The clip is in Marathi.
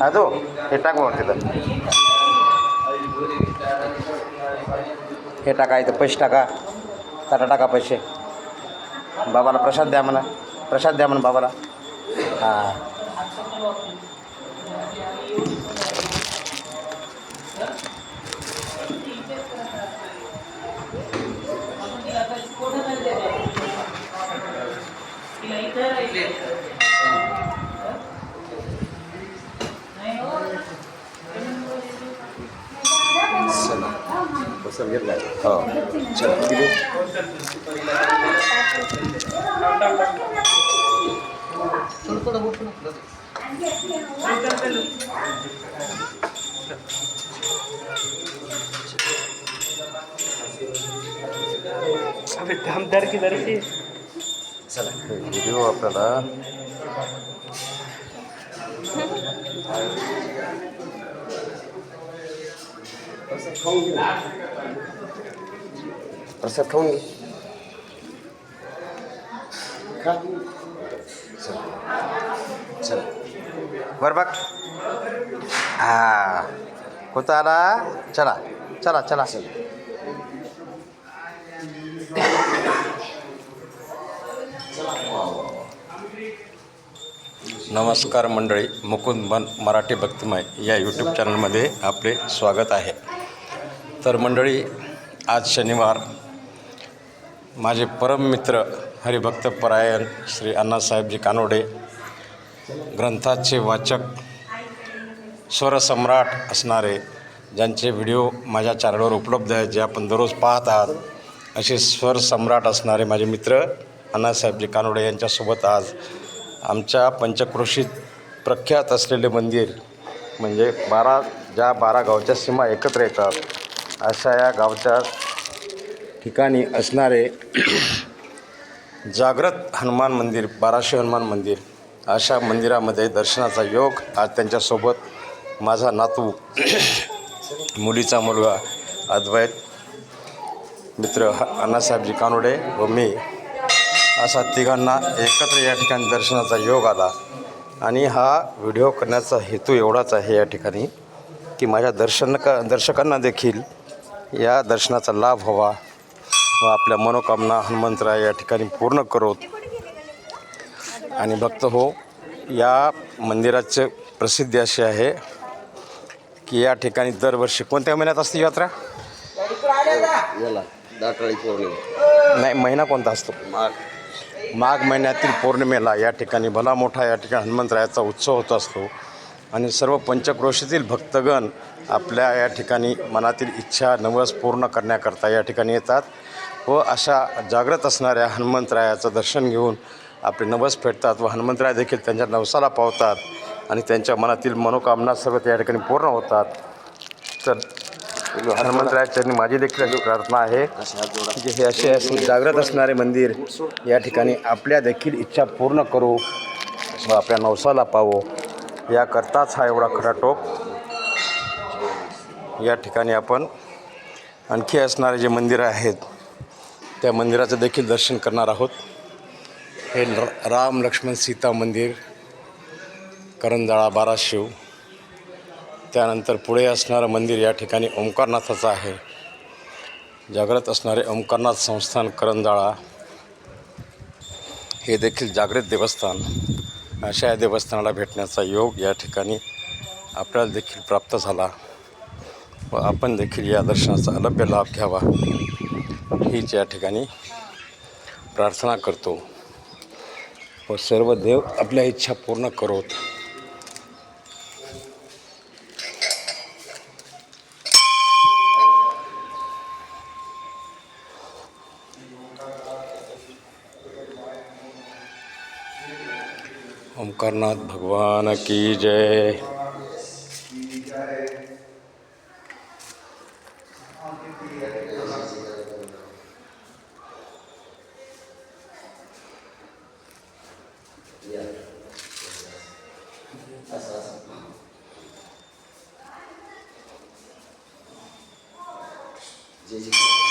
हा हे टाक मग तिथं हे टाका इथं पैसे टाका टाटा टाका पैसे बाबाला प्रसाद द्या म्हणा प्रसाद द्या म्हणा बाबाला हां हो. चल किती अबे दमदार की दरशी चला व्हिडिओ आपल्याला प्रसाद खाऊन घे. खा. चला. चला. बरं बघ. हा कोणता आला? चला. चला चला. नमस्कार मंडळी मुकुंद मन मराठी भक्तिमय या यूट्यूब चॅनलमध्ये आपले स्वागत आहे. तर मंडळी आज शनिवार. माझे परम मित्र हरिभक्त परायण श्री अण्णासाहेबजी कानोडे ग्रंथाचे वाचक स्वरसम्राट असणारे ज्यांचे व्हिडिओ माझ्या चॅनलवर उपलब्ध आहेत जे आपण दररोज पाहत आहात असे स्वर सम्राट असणारे माझे मित्र अण्णासाहेबजी कानोडे यांच्यासोबत आज आमच्या पंचक्रोशीत प्रख्यात असलेले मंदिर म्हणजे बारा ज्या बारा गावच्या सीमा एकत्र येतात अशा या गावच्या ठिकाणी असणारे जागृत हनुमान मंदिर बाराशे हनुमान मंदिर अशा मंदिरामध्ये दर्शनाचा योग आज त्यांच्यासोबत माझा नातू मुलीचा मुलगा अद्वैत मित्र ह अण्णासाहेबजी कानोडे व मी असा तिघांना एकत्र या ठिकाणी दर्शनाचा योग आला. आणि हा व्हिडिओ करण्याचा हेतू एवढाच आहे या ठिकाणी की माझ्या दर्शन दर्शकांना देखील या दर्शनाचा लाभ व्हावा व आपल्या मनोकामना हनुमंतराय या ठिकाणी पूर्ण करोत. आणि भक्त हो या मंदिराचे प्रसिद्धी अशी आहे की या ठिकाणी दरवर्षी कोणत्या महिन्यात असते यात्रा? नाही महिना कोणता असतो? माघ माघ महिन्यातील पौर्णिमेला या ठिकाणी भला मोठा या ठिकाणी हनुमंतरायाचा उत्सव होत असतो. आणि सर्व पंचक्रोशीतील भक्तगण आपल्या या ठिकाणी मनातील इच्छा नवस पूर्ण करण्याकरता या ठिकाणी येतात व अशा जागृत असणाऱ्या हनुमंतरायाचं दर्शन घेऊन आपले नवस फेडतात व हनुमंतराय देखील त्यांच्या नवसाला पावतात आणि त्यांच्या मनातील मनोकामना सर्व त्या ठिकाणी पूर्ण होतात. तर हनुमंतरायाच्या माझी देखील अशी प्रार्थना आहे की हे असे असे जागृत असणारे मंदिर या ठिकाणी आपल्या देखील इच्छा पूर्ण करू व आपल्या नवसाला पावो. याकरताच हा एवढा खरा टोप या ठिकाणी आपण आणखी असणारे जे मंदिरं आहेत त्या मंदिराचं देखील दर्शन करणार आहोत. हे र- राम लक्ष्मण सीता मंदिर करंजाळा बाराशिव. त्यानंतर पुढे असणारं मंदिर या ठिकाणी ओंकारनाथाचं आहे. जागृत असणारे ओंकारनाथ संस्थान करंजाळा. हे देखील जागृत देवस्थान. अशा या देवस्थानाला भेटण्याचा योग या ठिकाणी आपल्याला देखील प्राप्त झाला. व आपण देखील या दर्शनाचा अलभ्य लाभ घ्यावा. हीच या ठिकाणी प्रार्थना करतो. व सर्व देव आपल्या इच्छा पूर्ण करोत. ओंकारनाथ भगवान की जय. जय जय